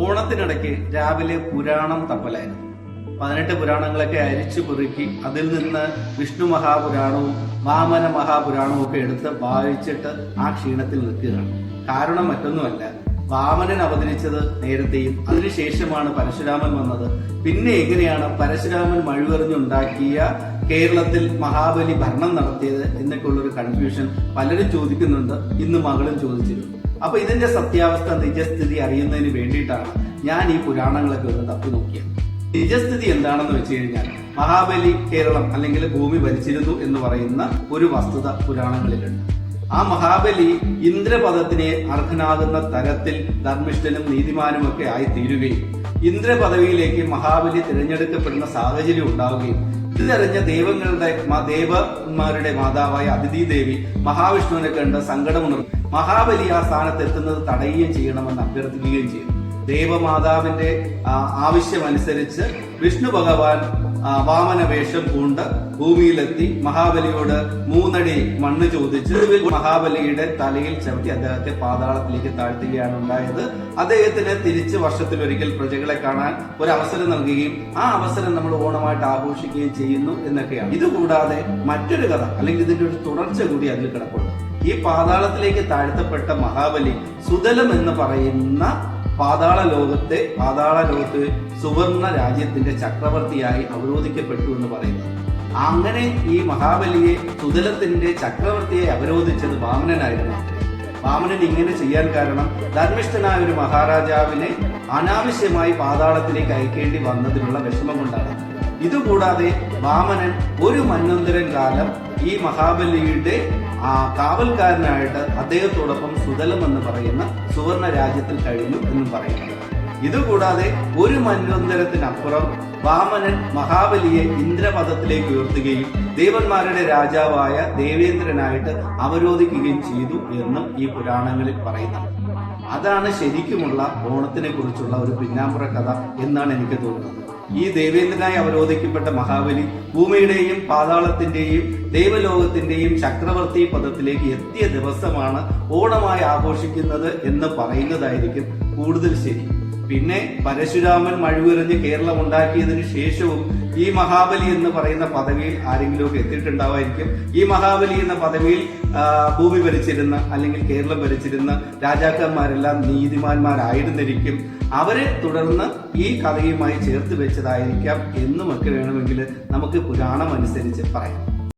ഓണത്തിനിടയ്ക്ക് രാവിലെ പുരാണം തപ്പലായിരുന്നു. പതിനെട്ട് പുരാണങ്ങളൊക്കെ അരിച്ചു പെറുക്കി അതിൽ നിന്ന് വിഷ്ണു മഹാപുരാണവും വാമന മഹാപുരാണവും ഒക്കെ എടുത്ത് വായിച്ചിട്ട് ആ ക്ഷീണത്തിൽ നിൽക്കുകയാണ്. കാരണം മറ്റൊന്നുമല്ല വാമനൻ അവതരിച്ചത് നേരത്തെയും അതിനുശേഷമാണ് പരശുരാമൻ വന്നത്. പിന്നെ എങ്ങനെയാണ് പരശുരാമൻ മഴുവെറിഞ്ഞുണ്ടാക്കിയ കേരളത്തിൽ മഹാബലി ഭരണം നടത്തിയത് എന്നൊക്കെയുള്ളൊരു കൺഫ്യൂഷൻ പലരും ചോദിക്കുന്നുണ്ട് ഇന്ന് മകളും ചോദിച്ചിരുന്നു. അപ്പൊ ഇതിന്റെ സത്യാവസ്ഥ നിജസ്ഥിതി അറിയുന്നതിന് വേണ്ടിയിട്ടാണ് ഞാൻ ഈ പുരാണങ്ങളൊക്കെ ഒന്ന് തപ്പി നോക്കിയത്. നിജസ്ഥിതി എന്താണെന്ന് വെച്ച് കഴിഞ്ഞാൽ മഹാബലി കേരളം അല്ലെങ്കിൽ ഭൂമി ഭരിച്ചിരുന്നു എന്ന് പറയുന്ന ഒരു വസ്തുത പുരാണങ്ങളിലുണ്ട്. ആ മഹാബലി ഇന്ദ്രപദത്തിനെ അർഹനാകുന്ന തരത്തിൽ ധർമ്മിഷ്ഠനും നീതിമാനുമൊക്കെ ആയി തീരുകയും ഇന്ദ്രപദവിയിലേക്ക് മഹാബലി തിരഞ്ഞെടുക്കപ്പെടുന്ന സാഹചര്യം ഉണ്ടാവുകയും ഇതറിഞ്ഞ ദൈവങ്ങളുടെ ദേവന്മാരുടെ മാതാവായ അതിഥി ദേവി മഹാവിഷ്ണുവിനെ കണ്ട് സങ്കടമുണർന്നു. മഹാബലി ആ സ്ഥാനത്ത് എത്തുന്നത് തടയുകയും ചെയ്യണമെന്ന് അഭ്യർത്ഥിക്കുകയും ചെയ്തു. ദേവമാതാവിന്റെ ആവശ്യമനുസരിച്ച് വിഷ്ണു ഭഗവാൻ വാമന വേഷം പൂണ്ട് ഭൂമിയിലെത്തി മഹാബലിയോട് മൂന്നടി മണ്ണ് ചോദിച്ച് മഹാബലിയുടെ തലയിൽ ചവിട്ടി അദ്ദേഹത്തെ പാതാളത്തിലേക്ക് താഴ്ത്തുകയാണ് ഉണ്ടായത്. അദ്ദേഹത്തിന് തിരിച്ച് വർഷത്തിലൊരിക്കൽ പ്രജകളെ കാണാൻ ഒരു അവസരം നൽകുകയും ആ അവസരം നമ്മൾ ഓണമായിട്ട് ആഘോഷിക്കുകയും ചെയ്യുന്നു എന്നൊക്കെയാണ്. ഇതുകൂടാതെ മറ്റൊരു കഥ അല്ലെങ്കിൽ ഇതിന്റെ ഒരു തുടർച്ച കൂടി അതിൽ കിടപ്പുണ്ട്. ഈ പാതാളത്തിലേക്ക് താഴ്ത്തപ്പെട്ട മഹാബലി സുതലം എന്ന് പറയുന്ന പാതാള ലോകത്തെ പാതാള ലോകത്ത് സുവർണ രാജ്യത്തിന്റെ ചക്രവർത്തിയായി അവരോധിക്കപ്പെട്ടു എന്ന് പറയുന്നു. അങ്ങനെ ഈ മഹാബലിയെ സുതലത്തിന്റെ ചക്രവർത്തിയെ അവരോധിച്ചത് വാമനനായിരുന്നു. വാമനൻ ഇങ്ങനെ ചെയ്യാൻ കാരണം ധർമ്മിഷ്ഠനായ ഒരു മഹാരാജാവിനെ അനാവശ്യമായി പാതാളത്തിലേക്ക് അയക്കേണ്ടി വന്നതിനുള്ള വിഷമം കൊണ്ടാണ്. ഇതുകൂടാതെ വാമനൻ ഒരു മന്വന്തരം കാലം ഈ മഹാബലിയുടെ ആ കാവൽക്കാരനായിട്ട് അദ്ദേഹത്തോടൊപ്പം സുതലം എന്ന് പറയുന്ന സുവർണ രാജ്യത്തിൽ കഴിഞ്ഞു എന്നും പറയുന്നത് ഇതുകൂടാതെ ഒരു മന്വന്തരത്തിനപ്പുറം വാമനൻ മഹാബലിയെ ഇന്ദ്രപഥത്തിലേക്ക് ഉയർത്തുകയും ദേവന്മാരുടെ രാജാവായ ദേവേന്ദ്രനായിട്ട് അവരോധിക്കുകയും ചെയ്തു എന്നും ഈ പുരാണങ്ങളിൽ പറയുന്നുണ്ട്. അതാണ് ശരിക്കുമുള്ള ഓണത്തിനെ കുറിച്ചുള്ള ഒരു പിന്നാമ്പുറ കഥ എന്നാണ് എനിക്ക് തോന്നുന്നത്. ഈ ദേവേന്ദ്രനായി അവരോധിക്കപ്പെട്ട മഹാബലി ഭൂമിയുടെയും പാതാളത്തിന്റെയും ദൈവലോകത്തിന്റെയും ചക്രവർത്തി പദത്തിലേക്ക് എത്തിയ ദിവസമാണ് ഓണമായി ആഘോഷിക്കുന്നത് എന്ന് പറയുന്നതായിരിക്കും കൂടുതൽ ശരി. പിന്നെ പരശുരാമൻ മഴുവെറിഞ്ഞ് കേരളം ഉണ്ടാക്കിയതിനു ശേഷവും ഈ മഹാബലി എന്ന് പറയുന്ന പദവിയിൽ ആരെങ്കിലുമൊക്കെ എത്തിയിട്ടുണ്ടാവായിരിക്കും. ഈ മഹാബലി എന്ന പദവിയിൽ ഭൂമി ഭരിച്ചിരുന്ന അല്ലെങ്കിൽ കേരളം ഭരിച്ചിരുന്ന രാജാക്കന്മാരെല്ലാം നീതിമാന്മാരായിരുന്നിരിക്കും. അവരെ തുടർന്ന് ഈ കഥയുമായി ചേർത്ത് വെച്ചതായിരിക്കാം എന്നുമൊക്കെ വേണമെങ്കിൽ നമുക്ക് പുരാണം അനുസരിച്ച് പറയാം.